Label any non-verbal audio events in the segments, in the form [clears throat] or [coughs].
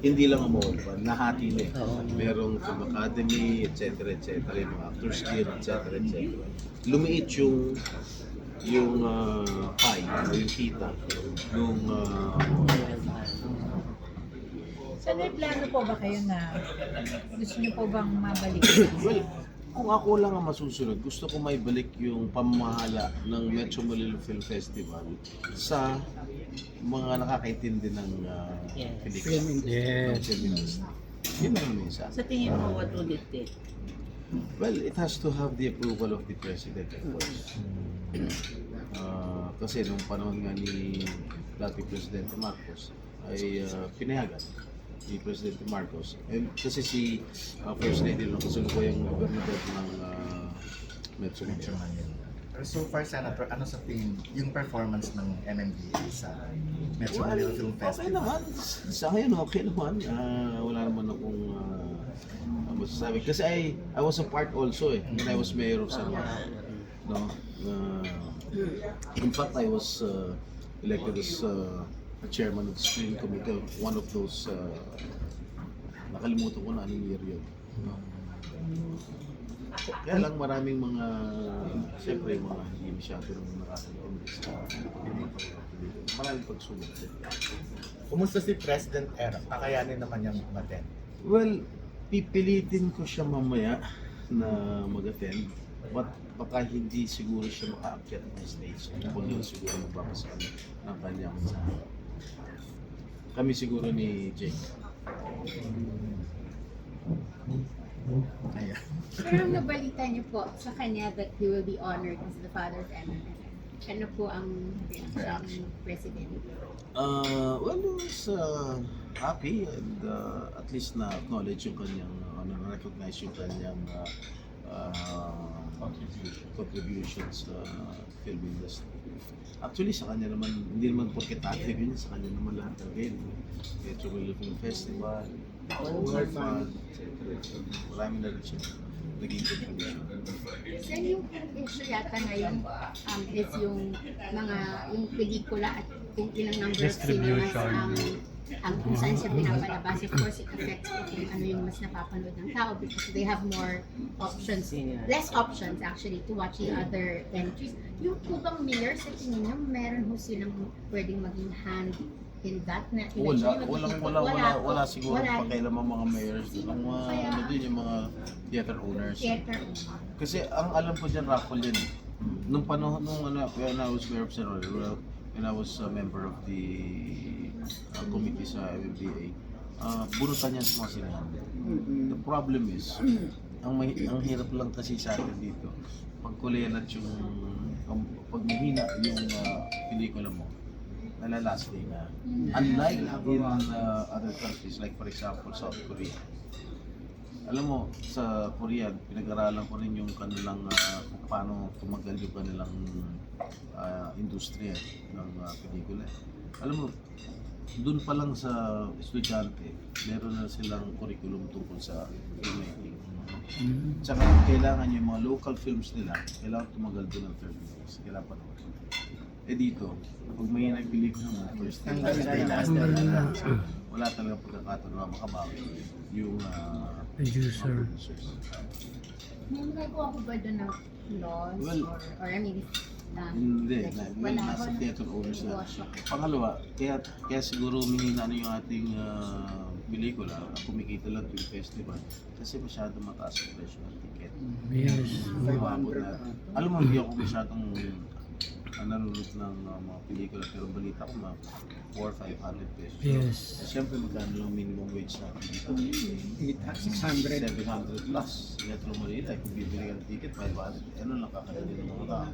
hindi lang ang Mall nahati na eh. Merong Film Academy, etc. etc. Yung mga Actors Guild, etc. etc. Lumiit yung yung ah, pie, o yung kita, nung ah, So may plano po ba kayo na gusto niyo po bang mabalik? [clears throat] Well, kung ako lang ang masusunod, gusto ko may balik yung pamamahala ng Metro Manila Film Festival sa mga nakakaintindi ng uh, pelikula. Yes. ng film industry. Yun lang yung isa. Sa tingin mo, what would it take? Well, it has to have the approval of the President, of course. Ah, kasi nung panahon nga ni dati Presidente Marcos ay uh, pinayagan ni Presidente Marcos. And kasi si uh, First Lady lang kasalukuyang gobernador ng uh, Metro Manila. Pero so far, Senator, ano sa tingin yung performance ng MMDA sa Metro Well, Manila Film okay Festival? naman. Sa ngayon, okay naman. Ah, wala naman akong uh, masasabi. Kasi I, I was a part also eh, when I was mayor of San Juan. No? Uh, in fact, I was uh, elected as uh, a chairman of the screening committee, one of those, uh, nakalimutan ko na anong year yun. No? Kaya lang maraming mga, siyempre mga hindi masyado nang nakakalimutan sa maraming pagsubok din. Kumusta si President Era? Kakayanin naman niyang umaten. Well, pipilitin ko siya mamaya na mag-attend. But baka hindi siguro siya makaakyat ng stage. Kung yun siguro magbabasa kami ng kanyang mensahe. Kami siguro ni Jake. Ayan. Pero nabalita niyo po sa kanya that he will be honored as the father of MMFF. Ano po ang reaction ng President? Uh, well, he was uh, happy and uh, at least na acknowledge yung kanyang, uh, ano, recognize yung kanyang uh, uh, contributions sa film industry. Actually, sa kanya naman, hindi naman porket active yun, sa kanya naman lahat ng rin. Metro Film Festival, World Fund, etc. Marami na rin siya naging contribution. Sir, yung issue yata ngayon um, is yung mga yung pelikula at kung ilang number of cinemas Distribution. ang ang kung saan siya pinapalabas. Of course, it affects kung ano yung mas napapanood ng tao because they have more options, less options actually to watch the other entries. Yung po bang mayor sa tingin niyo, meron ho silang pwedeng maging hand in that na Wala, wala, wala, po. wala siguro Wala. pakialam ang mga mayors. Ang mga, Kaya- ano din, yung mga theater owners. Theater. Kasi ang alam ko dyan, raffle yan. eh. Nung panahon, nung ano, when I was mayor of San Roque, when I was a member of the uh, committee sa MMDA, uh, bunutan yan sa mga sinahan. The problem is, ang, may, ang hirap lang kasi sa atin dito, pag kulelat yung, ang, pag mahina yung uh, pelikula mo, nalalas day na. Unlike in uh, other countries, like for example, South Korea, alam mo, sa Korea, pinag-aralan ko rin yung kanilang ah, kung paano tumagal yung kanilang ah, industriya ng ah, pelikula. Alam mo, doon pa lang sa estudyante, meron na silang curriculum tungkol sa filmmaking. Tsaka kailangan yung mga local films nila, kailangan tumagal doon ng 30 years. Kailangan pa naman. Eh dito, pag may nagpelikula mo, first time, First day, last day, day. wala talaga pagkakataon na makabawi yung ah, Producer. May nagawa ko ba doon ng laws Well, or, or I mean, um, Hindi, na, wala nasa theater owners na. Pangalawa, kaya, kaya siguro humihina na yung ating uh, pelikula, kumikita lang yung festival, kasi masyado mataas ang presyo ng ticket. Yes. Umabot na. Alam mo, hindi ako masyadong uh, nanonood ng uh, mga pelikula, pero balita ko mga 400-500 pesos. Yes. Eh, Siyempre, magkano lang minimum wage natin dito? 600. 700 plus. Metro Manila, kung bibili ka ng ticket, 500. Ano lang kakadali ng mga tao.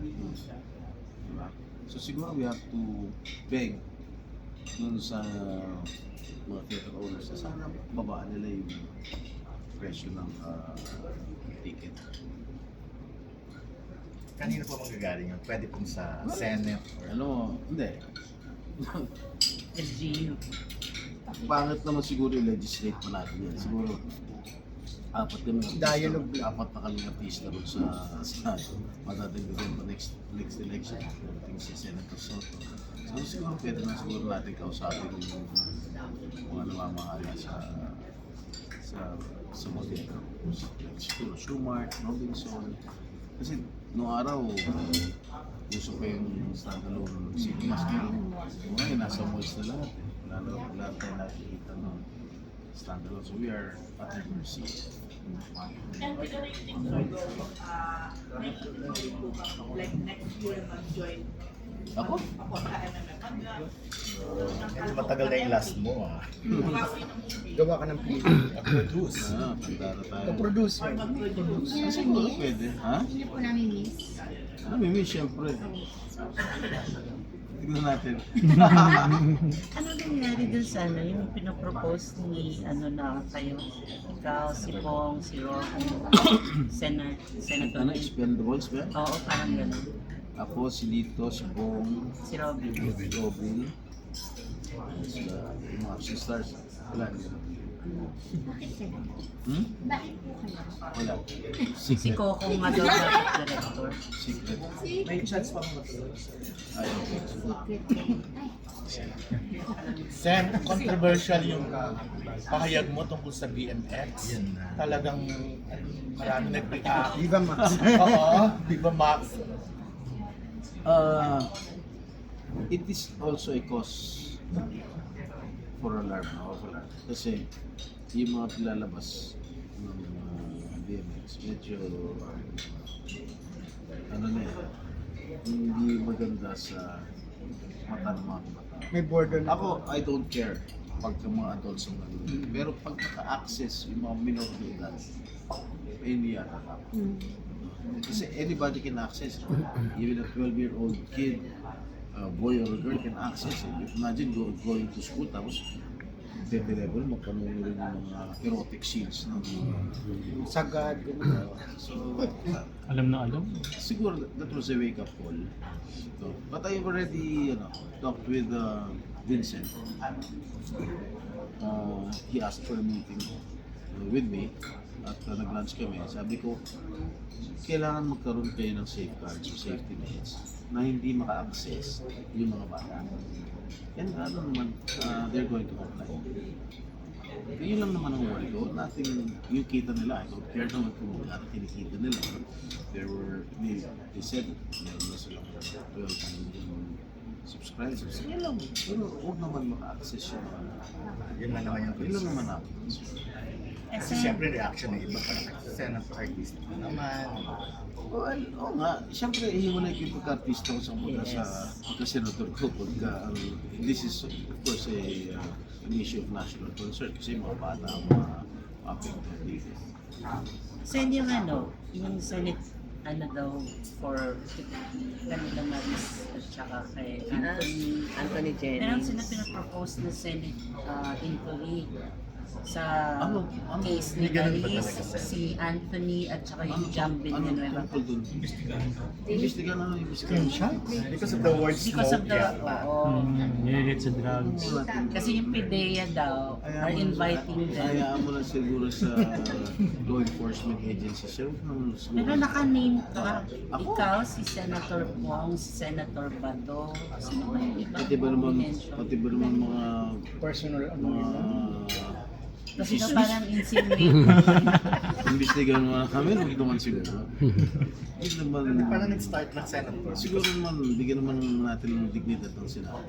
Diba? So siguro we have to beg dun sa mga theater owners na sana babaan nila yung presyo ng ah, ticket. Kanino po manggagaling yun? Pwede pong sa Senate or Ano, hindi. [laughs] SGU. Pangit naman siguro yung legislate pa natin yan. Siguro, apat na mga Dialogue lang. apat na kaming artista ron sa sa madadagdagan pa next next election pagdating si Senator Soto. So siguro pwede na siguro natin kausapin yung mga namamahala sa sa sa. Like siguro Schumart, Robinson. Kasi noong araw, gusto ko yung standalone cinemas. Pero ngayon, nasa malls na lahat. Eh. Wala na lahat tayo nakikita ng standalone. So we are at their mercy. like next year mag-join Ako? ako sa MMM. Medyo matagal na yung last mo ah. Gawa ka ng pelikula. Produce. Ah, tanda na tayo. Hindi Ah, na siguro miss. pwede. Ha? Hindi po namin miss. Ah, Mimi, syempre. Tignan natin. [laughs] Ano nangyari dun sa ano, yung pinapropose ni ano na kayo? Ikaw, si Bong, si Ro, ano, [coughs] Senator, Senator. Ano, expendables ba? Oo, parang gano'n. Ako, si Lito, si Bong, Si Robin. si Robin, sila, yung mga action stars. Wala. Bakit kayo? Hmm? Bakit po kayo? Wala. Si Secret. Coco nga daw director. Secret. May chance pa think so. secret Ay, Sen, controversial yung pahayag mo tungkol sa BMX. Talagang marami nag-react. Viva Max. Oo, di ba Max? Uh, it is also a cause for alarm, of alarm. Kasi yung mga pilalabas ng uh, BMX, medyo ano na yan, hindi maganda sa mata ng mga bata. May border na. Ako, I don't care pagka mga adults ang nanonood. Pero pag naka-access yung mga minor de edad, eh, hindi yata tama. Kasi anybody can access. Even a 12-year-old kid, a boy or girl can access it. Imagine go, going to school tapos level mo panoorin yung mga erotic scenes ng Sagad. ganun. So, Alam na alam. siguro that, was a wake-up call. So, but I've already you know, talked with uh, Vincent. Uh, he asked for a meeting uh, with me at uh, nag-lunch kami. Sabi ko, kailangan magkaroon kayo ng safeguards o safety nets na hindi maka-access yung mga bata. And ano naman, uh, they're going to comply. Yun lang naman ang worry ko. Nothing, yung kita nila, I don't care naman kung magkano kinikita nila. There were, they, they said, meron na silang 12 million subscribers. Yun lang. Pero huwag naman maka-access yung mga Yun lang naman yung Yun lang naman namin. Kasi siyempre reaction ng iba parang senator artist naman. Well, oo nga. Siyempre, hiwalay ko yung pagka-artista ko sa mga sa pagka-senador ko. Pagka, ang this is, of course, a, uh, an issue of national concern kasi mga bata ang mga affected dito. Sen yung ano, yung Senate, ano daw, for kanila Maris at saka kay Anthony. Anthony Meron Jennings. sila pinapropose na Senate uh, inquiry sa Ano? Ano? case ni Sen? si Anthony at saka yung Jam ano Villanueva. tungkol dun? Imbestigahan ano imbestigahan? Because of the word Because of smoke the, yata. oo. Hmm, nililit sa drugs. Kasi yung PIDEA daw are inviting them. Hayaan mo lang siguro sa law enforcement agency. Sir. Pero naka-name ka. Ako? Ikaw, si Senator Pong, si Senator Bado, sino ba yung iba? Pati ba naman, pati ba naman mga Personal ano mga. Kasi ito parang insinuate. imbestigahan mo na kami, huwag naman siguro. Hindi naman, Parang nag-start ng senator. siguro naman, bigyan naman natin ng dignidad ng Senado.